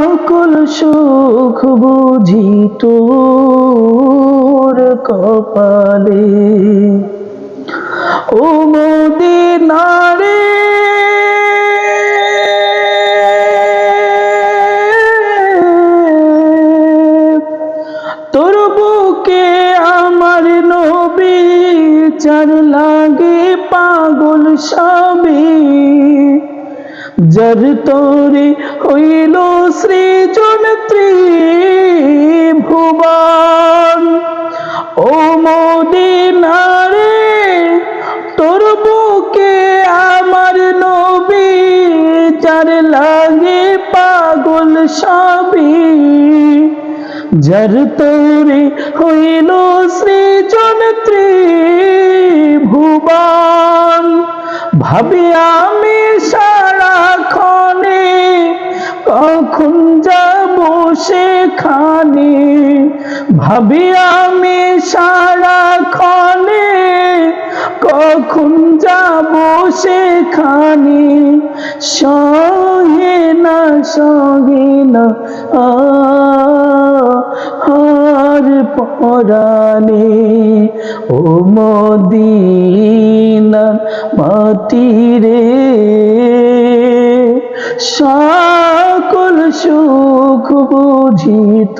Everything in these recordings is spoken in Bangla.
সকল সুখ বুঝি তোর কপালে। ও মদিনারে, তোর বুকে আমার নবী চার লাগে পাগল সবে যার তোরে হইল সৃজন ভুবন ও মদিনারে তোর বুকে আমার নবী, যার লাগে পাগল সবই। যার তোরে হইল সৃজন ভুবন ভাবি আমি সারাক্ষণে কখন যাব সেখানে? ভাবি আমি সারাক্ষণে কখন যাব সেখানে? সহে না সহে না আর পরাণে ও মদিনা মতি রে সকল সুখ বুঝিত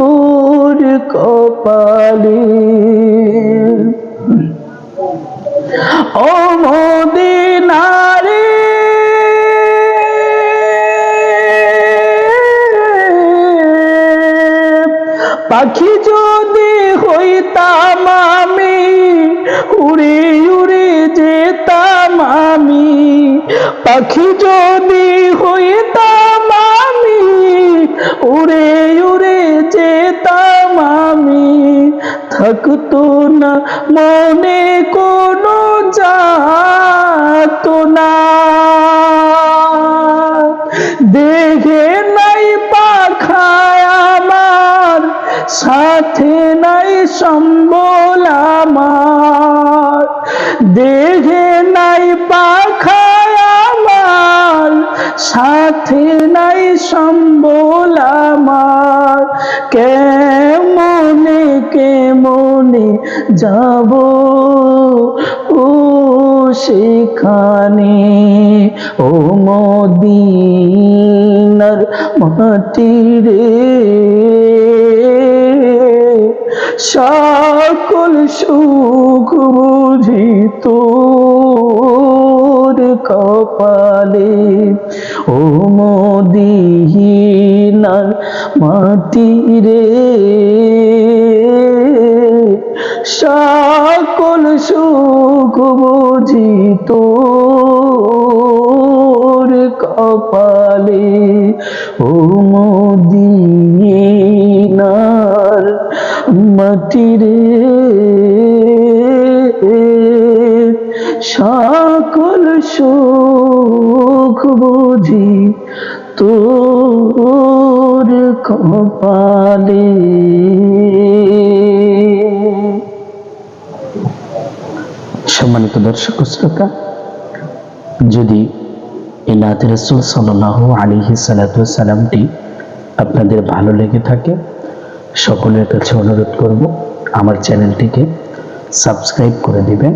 ওর কপালে পাখি যদি হইতাম আমি, উড়ে উড়ে যেতাম আমি। পাখি যদি হইতাম আমি, উড়ে উড়ে যেতাম আমি। থাকতো না মনে কোনো যাত না। সম্বল আমার। দেখে নাই পাখায় আমার, সাথে নাই সম্বল আমার। কেমনে কেমনে যাব ও সেখানে? ও মদিনার মাটি রে। সকল সুখ বুঝিত কপালে। ও মদিনার মাটি রে সকল সুখ বুঝিত কপালে। ও মদিনার মাটি রে। সকল সুখ বুঝি তোর কপালে। সম্মানিত দর্শক শ্রোতা, যদি এই রসুল সাল্লাহ আলিহি সালাতামটি আপনাদের ভালো লেগে থাকে সকলের কাছে অনুরোধ করব আমার চ্যানেলটিকে সাবস্ক্রাইব করে দিবেন।